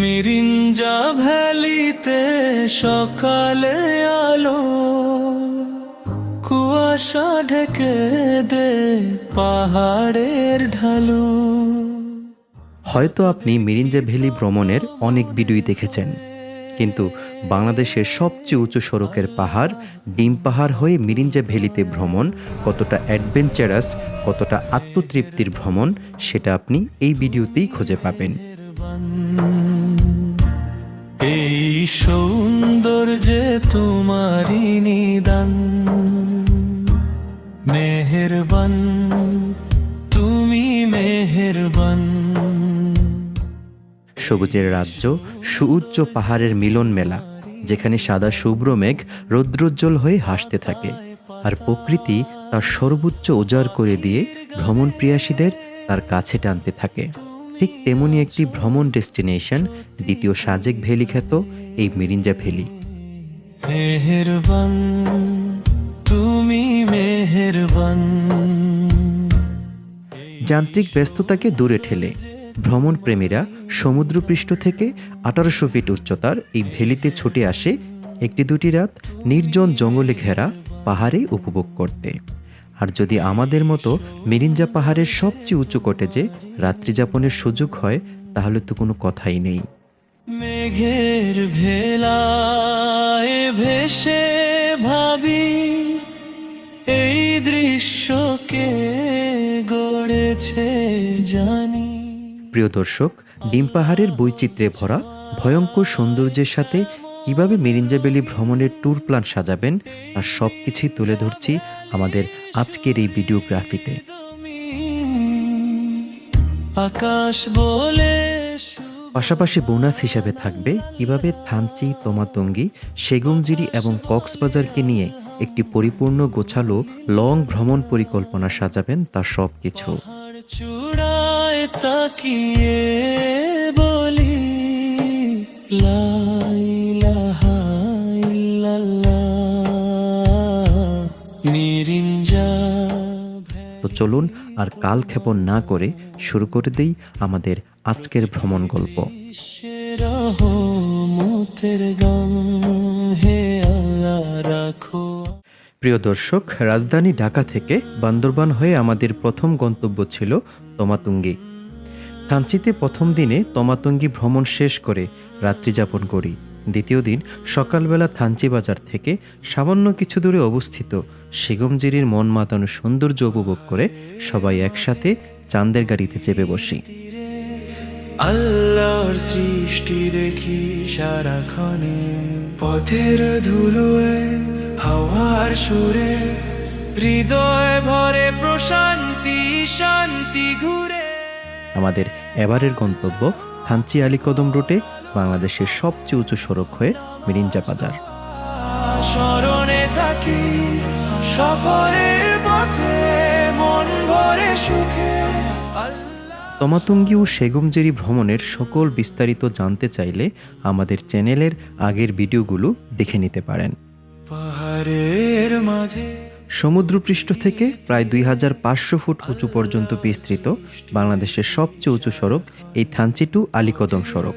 মিরিঞ্জা ভ্যালিতে সকালে আলো কুয়াশা ঢেকে দে পাহাড়ের ঢালু। হয়তো আপনি মিরিঞ্জা ভ্যালি ভ্রমণের অনেক ভিডিওই দেখেছেন। কিন্তু বাংলাদেশের সবচেয়ে উঁচু সড়কের পাহাড়, ডিম পাহাড় হয়ে মিরিঞ্জা ভ্যালিতে ভ্রমণ, কতটা অ্যাডভেঞ্চারাস, কতটা আত্মতৃপ্তির ভ্রমণ, সেটা আপনি এই ভিডিওতেই খুঁজে পাবেন। এই সৌন্দর্যে তোমারই নিদান, মেহেরবান। সবুজের রাজ্য সুউচ্চ পাহাড়ের মিলন মেলা যেখানে সাদা শুভ্র মেঘ রৌদ্রোজ্জ্বল হয়ে হাসতে থাকে। আর প্রকৃতি তার সর্বোচ্চ উজাড় করে দিয়ে ভ্রমণ প্রিয়াসীদের তার কাছে টানতে থাকে। ঠিক তেমনি একটি ভ্রমণ ডেস্টিনেশন দ্বিতীয় সাজেক ভ্যালি খ্যাত এই মিরিঞ্জা ভ্যালি মেহেরবান তুমি মেহেরবান। যান্ত্রিক ব্যস্ততাকে দূরে ঠেলে ভ্রমণ প্রেমীরা সমুদ্রপৃষ্ঠ থেকে আঠারোশো ফিট উচ্চতার এই ভ্যালিতে ছুটে আসে একটি দুটি রাত নির্জন জঙ্গলে ঘেরা পাহাড়ে উপভোগ করতে। আর যদি আমাদের মতো মিরিঞ্জা পাহাড়ের সবচেয়ে উঁচু কটে কটেজে রাত্রিযাপনের সুযোগ হয়, তাহলে তো কোনো কথাই নেই। মেঘের ভেলায় ভেসে ভাবি, এই দৃশ্যকে গড়েছে জানি। প্রিয় দর্শক ডিম পাহাড়ের বৈচিত্র্যে ভরা ভয়ঙ্কর সৌন্দর্যের সাথে কীভাবে মিরিঞ্জা ভ্যালি ভ্রমণের ট্যুর প্ল্যান সাজাবেন তার সব কিছুই তুলে ধরছি আমাদের আজকের এই ভিডিওগ্রাফিতে। আকাশ বলে পাশাপাশি বোনাস হিসাবে থাকবে কীভাবে থানচি তোমাতঙ্গি সেগুমজিরি এবং কক্সবাজারকে নিয়ে একটি পরিপূর্ণ গোছালো লং ভ্রমণ পরিকল্পনা সাজাবেন তার সব কিছু তাকিয়ে বলি তো চলুন আর কাল ক্ষেপণ না করে শুরু করে দেই আমাদের আজকের ভ্রমণ গল্প। প্রিয় দর্শক রাজধানী ঢাকা থেকে বান্দরবান হয়ে আমাদের প্রথম গন্তব্য ছিল তমাতুঙ্গি। থানচিতে প্রথম দিনে তমাতুঙ্গি ভ্রমণ শেষ করে রাত্রি যাপন করি। দ্বিতীয় দিন সকালবেলা থানচি বাজার থেকে সামান্য কিছু দূরে অবস্থিত সেগমজিরির মন মাতানো সৌন্দর্য উপভোগ করে সবাই একসাথে চাঁদের গাড়িতে চেপে বসি। আল্লাহর সৃষ্টি দেখি সারাক্ষণে, পথের ধুলোয়, হাওয়ার সুরে, হৃদয় ভরে প্রশান্তি, শান্তি ঘুরে। আমাদের এবারের গন্তব্য থানচি আলী কদম রুটে বাংলাদেশের সবচেয়ে উঁচু সড়ক হয়ে মিরিঞ্জা বাজার। স্মরণে থাকি সফরের পথে মন ভরে সুখে। তমাতুঙ্গি ও সেগুমজেরি ভ্রমণের সকল বিস্তারিত জানতে চাইলে আমাদের চ্যানেলের আগের ভিডিওগুলো দেখে নিতে পারেন। পাহাড়ের মাঝে সমুদ্রপৃষ্ঠ থেকে প্রায় দুই হাজার পাঁচশো ফুট উঁচু পর্যন্ত বিস্তৃত বাংলাদেশের সবচেয়ে উঁচু সড়ক এই থানচিটু আলিকদম সড়ক।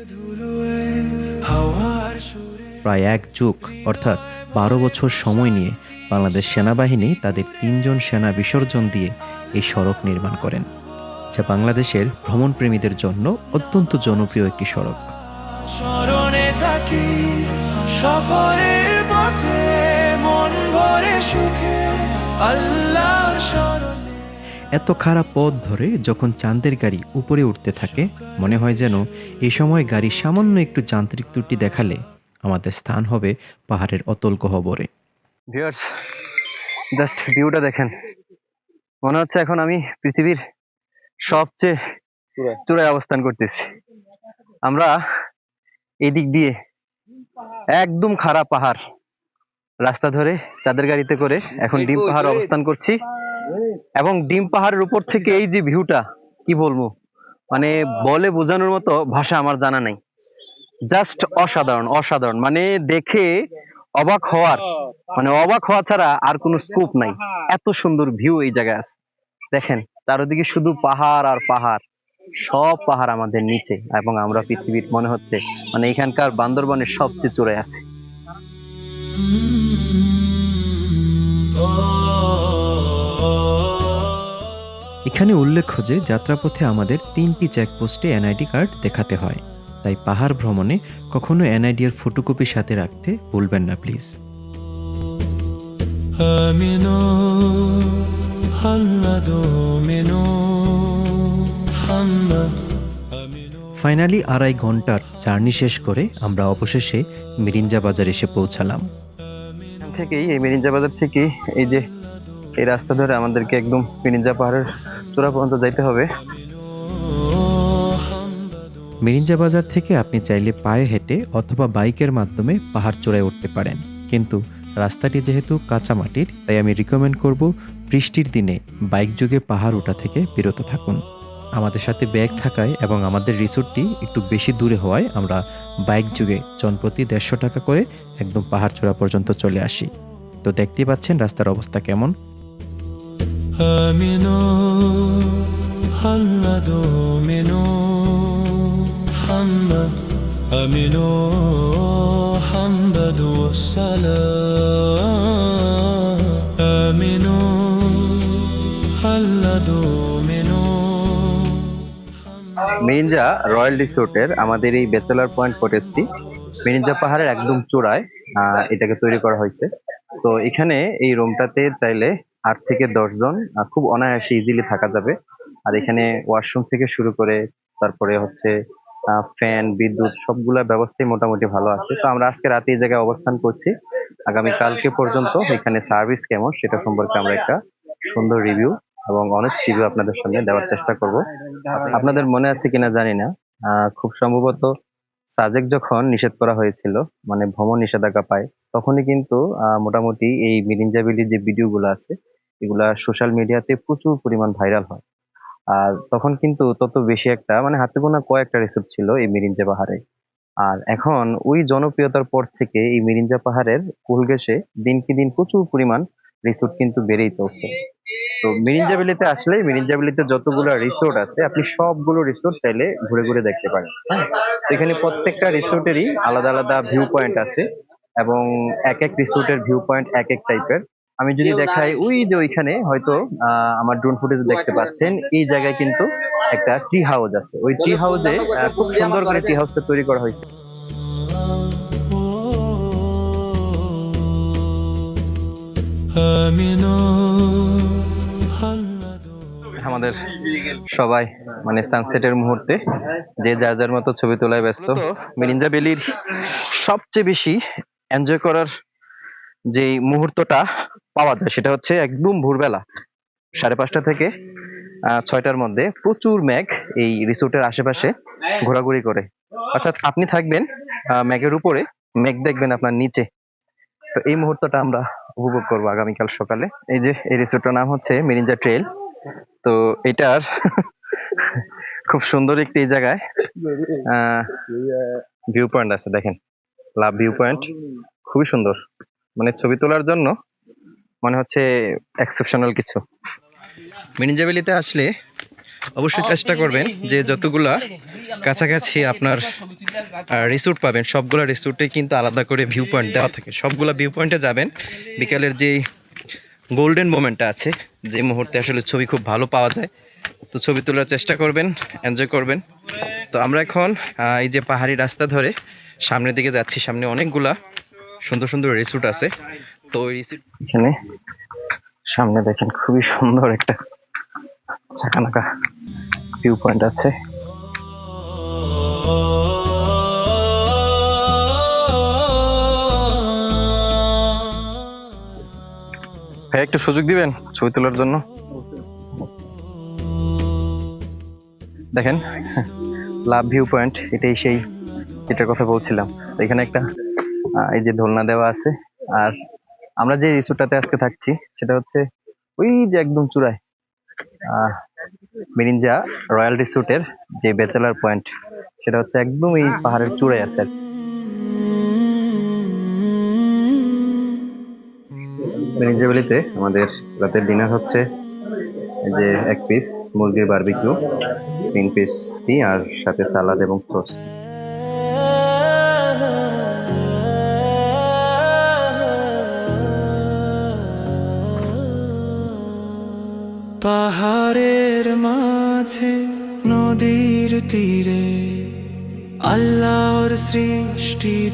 প্রায় এক যুগ, অর্থাৎ বারো বছর সময় নিয়ে বাংলাদেশ সেনাবাহিনী তাদের তিনজন সেনা বিসর্জন দিয়ে এই সড়ক নির্মাণ করেন, যা বাংলাদেশের ভ্রমণপ্রেমীদের জন্য অত্যন্ত জনপ্রিয় একটি সড়ক। সফরের পথে মন ভরে সুখে। এত খারাপ পথ ধরে যখন চাঁদের গাড়ি উপরে উঠতে থাকে মনে হয় যেন এই সময় গাড়ি সামান্য একটু যান্ত্রিক ত্রুটি দেখালে আমাদের স্থান হবে পাহাড়ের অতল গহ্বরে। ভিউয়ার্স জাস্ট ভিউটা দেখেন। মনে হচ্ছে এখন আমি পৃথিবীর সবচেয়ে চূড়ায় অবস্থান করতেছি। আমরা এদিক দিয়ে একদম খারাপ পাহাড়। রাস্তা ধরে চাঁদের গাড়িতে করে এখন ডিম পাহাড় অবস্থান করছি। এবং ডিম পাহাড়ের উপর থেকে এই যে ভিউটা কি বলব? মানে বলে বোঝানোর মতো ভাষা আমার জানা নাই। জাস্ট অসাধারণ অসাধারণ। মানে দেখে অবাক হওয়ার মানে অবাক হওয়া ছাড়া আর কোনো স্কোপ নাই। এত সুন্দর ভিউ এই জায়গায় আছে দেখেন চারদিকে শুধু পাহাড় আর পাহাড়। সব পাহাড় আমাদের নিচে এবং আমরা পৃথিবীর মনে হচ্ছে মানে এখানকার বান্দরবনের সবচেয়ে চড়ে আছে। এখানে উল্লেখ্য যে যাত্রাপথে আমাদের তিনটি চেকপোস্টে এনআইডি কার্ড দেখাতে হয়। তাই পাহাড় ভ্রমণে কখনো এনআইডি এর ফটোকপি সাথে রাখতে ভুলবেন না প্লিজ ফাইনালি আড়াই ঘণ্টার জার্নি শেষ করে আমরা অবশেষে মিরিঞ্জা বাজার এসে পৌঁছালাম। থেকেই, এই মিরিঞ্জা বাজার থেকেই এই যে এই রাস্তা ধরে আমাদেরকে একদম মিরিঞ্জা পাহাড়ের চূড়া পর্যন্ত যাইতে হবে। মিরিঞ্জা বাজার থেকে আপনি চাইলে পায়ে হেঁটে অথবা বাইকের মাধ্যমে পাহাড় চূড়ায় উঠতে পারেন। কিন্তু রাস্তাটি যেহেতু কাঁচামাটির, তাই আমি রিকমেন্ড করব বৃষ্টির দিনে বাইক যোগে পাহাড় ওঠা থেকে বিরত থাকুন। আমাদের সাথে ব্যাগ থাকায় এবং আমাদের রিসোর্টটি একটু বেশি দূরে হওয়ায় আমরা বাইক যুগে জনপ্রতি দেড়শো টাকা করে একদম পাহাড় চূড়া পর্যন্ত চলে আসি। তো দেখতেই পাচ্ছেন রাস্তার অবস্থা কেমন। আমিনো। মিরিঞ্জা রয়্যাল রিসোর্টের আমাদের এই ব্যাচেলার পয়েন্ট কটেজটি মিরিঞ্জা পাহাড়ের একদম চূড়ায় এটাকে তৈরি করা হয়েছে। তো এখানে এই রুমটাতে চাইলে আট থেকে দশ জন খুব অনায়াসে ইজিলি থাকা যাবে। আর এখানে ওয়াশরুম থেকে শুরু করে তারপরে হচ্ছে ফ্যান বিদ্যুৎ সবগুলা ব্যবস্থাই মোটামুটি ভালো আছে। তো আমরা আজকে রাতে এই জায়গায় অবস্থান করছি। আগামী কালকে পর্যন্ত এখানে সার্ভিস কেমন সেটা সম্পর্কে আমরা একটা সুন্দর রিভিউ এবং অনেস্ট রিভিউ আপনাদের সামনে দেওয়ার চেষ্টা করব। আপনাদের মনে আছে কিনা জানি না। খুব সম্ভবত সাজেক যখন নিষেধ করা হয়েছিল মানে ভ্রমণ নিষেধাজ্ঞা পায়, তখনই কিন্তু মোটামুটি এই মিরিঞ্জাবিলির যে ভিডিওগুলো আছে, এগুলা সোশ্যাল মিডিয়াতে প্রচুর পরিমাণ ভাইরাল হয়। আর তখন কিন্তু তত বেশি একটা মানে হাতে গোনা কয়েকটা রিসোর্ট ছিল এই মিরিঞ্জা পাহাড়ে। আর এখন ওই জনপ্রিয়তার পর থেকে এই মিরিঞ্জা পাহাড়ের কুল ঘেঁষে দিনকে দিন প্রচুর পরিমাণ রিসোর্ট কিন্তু বেড়েই চলছে। তো মিরিঞ্জাবিলিতে আসলে মিরিঞ্জাবিলিতে যতগুলো রিসোর্ট আছে, আপনি সবগুলো রিসোর্ট চাইলে ঘুরে ঘুরে দেখতে পারেন। হ্যাঁ এখানে প্রত্যেকটা রিসোর্টেরই আলাদা আলাদা ভিউ পয়েন্ট আছে এবং এক এক রিসোর্টের ভিউ পয়েন্ট এক এক টাইপের আমি যদি দেখাই, ওই যে ওইখানে হয়তো আমার ড্রোন ফুটেজ দেখতে পাচ্ছেন, এই জায়গায় কিন্তু একটা ট্রি হাউস আছে। ওই ট্রি হাউসে খুব সুন্দর করে ট্রি হাউসটা তৈরি করা হয়েছে। আমাদের সবাই মানে সানসেটের মুহূর্তে যে যার যার মতো ছবি তোলায় ব্যস্ত মিরিঞ্জা বেলির সবচেয়ে বেশি এনজয় করার যে মুহূর্তটা পাওয়া যায় সেটা হচ্ছে একদম ভোরবেলা সাড়ে পাঁচটা থেকে আহ, ছয়টার মধ্যে প্রচুর ম্যাঘ এই রিসোর্টের আশেপাশে ঘোরাঘুরি করে। অর্থাৎ আপনি থাকবেন আহ, ম্যাঘের উপরে মেঘ দেখবেন আপনার নিচে। তো এই মুহূর্তটা আমরা উপভোগ করব আগামীকাল সকালে। এই যে, এই রিসোর্টটার নাম হচ্ছে মিরিঞ্জা ট্রেল তো এটার খুব সুন্দর একটি জায়গায় ভিউ পয়েন্ট আছে, দেখেন। লাভ ভিউ পয়েন্ট খুবই সুন্দর। মানে ছবি তোলার জন্য মনে হচ্ছে এক্সেপশনাল কিছু। মিনিজাবিলিতে আসলে অবশ্যই চেষ্টা করবেন যে যতগুলা কাছাকাছি আপনার রিসোর্ট পাবেন, সবগুলা রিসোর্টে কিন্তু আলাদা করে ভিউ পয়েন্ট দেওয়া থাকে। সবগুলা ভিউ পয়েন্টে যাবেন। বিকালের যেই গোল্ডেন মোমেন্টটা আছে, যে মুহূর্তে আসলে ছবি খুব ভালো পাওয়া যায়, তো ছবি তোলার চেষ্টা করবেন এনজয় করবেন। তো আমরা এখন এই যে পাহাড়ি রাস্তা ধরে সামনের দিকে যাচ্ছি, সামনে অনেকগুলা সুন্দর সুন্দর রিসোর্ট আছে। তো ওই রিসোর্ট এখানে সামনে দেখেন খুবই সুন্দর একটা চাকানাকা। ভিউ পয়েন্ট আছে। ভাই, একটু সুযোগ দিবেন ছবি তোলার জন্য? দেখেন, লাভ ভিউ পয়েন্ট, এটাই সেই যেটার কথা বলছিলাম। এখানে একটা এই যে দোলনা দেওয়া আছে, আর আমরা যে রিসোর্টটাতে আজকে থাকছি, সেটা হচ্ছে ওই যে একদম চূড়ায় মিরিঞ্জা রয়্যাল রিসোর্টের যে ব্যাচেলার পয়েন্ট, সেটা হচ্ছে একদম এই পাহাড়ের চূড়ায় আছে। মিরিঞ্জা ভ্যালিতে আমাদের রাতের ডিনার হচ্ছে। যে এক পিস মুরগির বারবিকিউ তিন পিস টি আর সাথে সালাদ এবং সস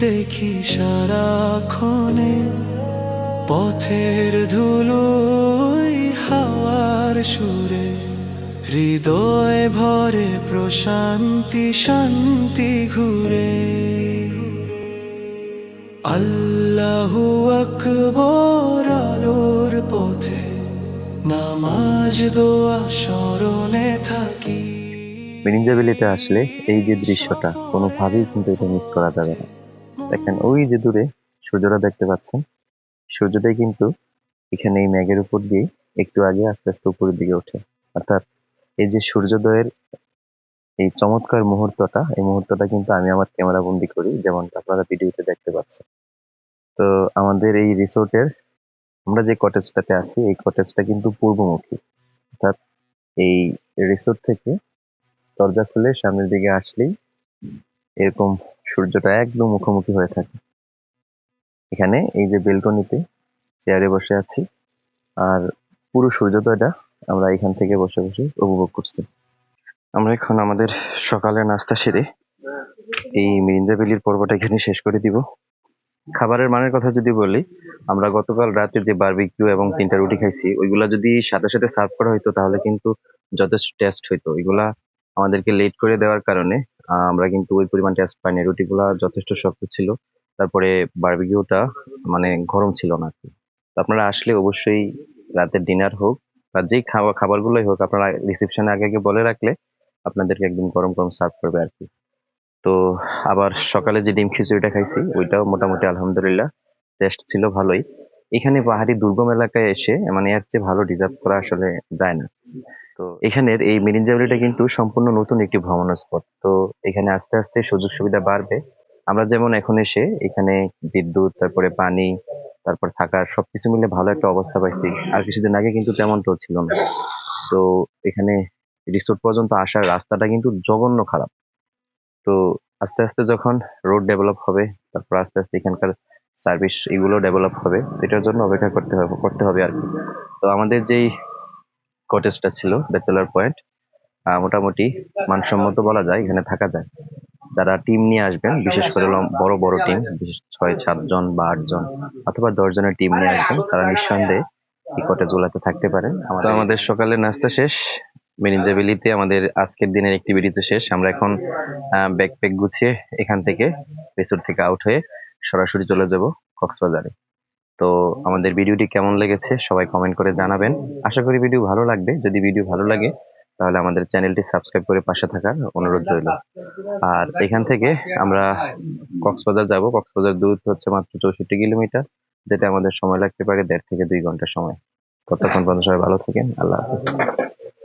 দেখি সারাক্ষণে পথের ধুলোই হাওয়ার সুরে। হৃদয় ভরে প্রশান্তি, শান্তি ঘুরে। আল্লাহু আকবর আলোর পথে নামাজ দোয়া স্মরণে থাকি। মিরিঞ্জা ভ্যালিতে আসলে এই যে দৃশ্যটা, কোনোভাবেই কিন্তু এটা মিস করা যাবে না। দেখেন, ওই যে দূরে সূর্যটা দেখতে পাচ্ছেন, সূর্যটাই কিন্তু এখানে এই মেঘের উপর দিয়ে একটু আগে আস্তে আস্তে উপরের দিকে ওঠে। অর্থাৎ এই যে সূর্যোদয়ের এই চমৎকার মুহূর্তটা, এই মুহূর্তটা কিন্তু আমি আমার ক্যামেরা বন্দি করি, যেমনটা আপনারা ভিডিওতে দেখতে পাচ্ছেন। তো আমাদের এই রিসোর্টের, আমরা যে কটেজটাতে আছি, এই কটেজটা কিন্তু পূর্বমুখী। অর্থাৎ এই রিসোর্ট থেকে দরজা খুলে সামনের দিকে আসলেই এরকম সূর্যটা একদম মুখোমুখি হয়ে থাকে। এখানে এই যে বেলকনিতে চেয়ারে বসে আছি, আর পুরো সূর্যোদয়টা আমরা এখান থেকে বসে বসে উপভোগ করছি। আমরা এখন আমাদের সকালের নাস্তা সেরে এই মিরিঞ্জা ভ্যালির পর্বটা এখানে শেষ করে দিব। খাবারের মানের কথা যদি বলি, আমরা গতকাল রাতে যে বারবিকিউ এবং তিনটা রুটি খাইছি, ওইগুলা যদি সাথে সাথে সার্ভ করা হইতো, তাহলে কিন্তু যথেষ্ট টেস্ট হইতো। ওইগুলা আমাদেরকে লেট করে দেওয়ার কারণে আমরা কিন্তু ওই পরিমাণ টেস্ট পাইনি। রুটিগুলা যথেষ্ট শক্ত ছিল। তারপরে বারবিকিউটা মানে গরম ছিল না আর কি। আপনারা আসলে অবশ্যই রাতের ডিনার হোক বা যেই খাওয়া, খাবারগুলোই হোক, আপনারা রিসেপশনে আগে আগে বলে রাখলে আপনাদেরকে একদম গরম গরম সার্ভ করবে আর কি। তো আবার সকালে যে ডিম খিচুড়িটা খাইছি, ওইটাও মোটামুটি আলহামদুলিল্লাহ টেস্ট ছিল ভালোই। এখানে পাহাড়ি দুর্গম এলাকায় এসে মানে এর চেয়ে ভালো ডিজার্ভ করা আসলে যায় না। তো এখানের এই মিরিঞ্জাবলিটা কিন্তু সম্পূর্ণ নতুন একটি ভ্রমণ স্পট তো এখানে আস্তে আস্তে সুযোগ সুবিধা বাড়বে। আমরা যেমন এখন এসে এখানে বিদ্যুৎ, তারপরে পানি, তারপর থাকার সবকিছু মিলে ভালো একটা অবস্থা পাইছি। আর কিছুদিন আগে কিন্তু তেমনটাও ছিল না। তো এখানে রিসোর্ট পর্যন্ত আসার রাস্তাটা কিন্তু জঘন্য খারাপ। তো আস্তে আস্তে যখন রোড ডেভেলপ হবে, তারপর আস্তে আস্তে এখানকার সার্ভিস এগুলো ডেভেলপ হবে, এটার জন্য অপেক্ষা করতে হবে করতে হবে আর কি। তো আমাদের যেই কটেজটা ছিল ব্যাচেলার পয়েন্ট মোটামুটি মানসম্মত বলা যায় এখানে থাকা যায়। যারা টিম নিয়ে আসবেন বিশেষ করে বড় বড় টিম বিশেষ ছয় সাতজন বা আটজন অথবা দশ জনের টিম নিয়ে আসবেন তারা নিঃসন্দেহে এই কটেজ গুলাতে থাকতে পারেন। তো আমাদের সকালে নাস্তা শেষ। মেরিনজাবিলিতে আমাদের আজকের দিনের অ্যাক্টিভিটি তো শেষ। আমরা এখন ব্যাকপ্যাক গুছিয়ে এখান থেকে রিসোর্ট থেকে আউট হয়ে সরাসরি চলে যাব কক্সবাজারে। তো আমাদের ভিডিওটি কেমন লেগেছে সবাই কমেন্ট করে জানাবেন। আশা করি ভিডিও ভালো লাগবে। যদি ভিডিও ভালো লাগে, তাহলে আমাদের চ্যানেলটি সাবস্ক্রাইব করে পাশে থাকার অনুরোধ রইল। আর এখান থেকে আমরা কক্সবাজার যাব। কক্সবাজার দূরত্ব হচ্ছে মাত্র চৌষট্টি কিলোমিটার যেটা আমাদের সময় লাগতে পারে দেড় থেকে দুই ঘণ্টা সময়। ততক্ষণ পর্যন্ত সবাই ভালো থাকেন। আল্লাহ হাফিজ।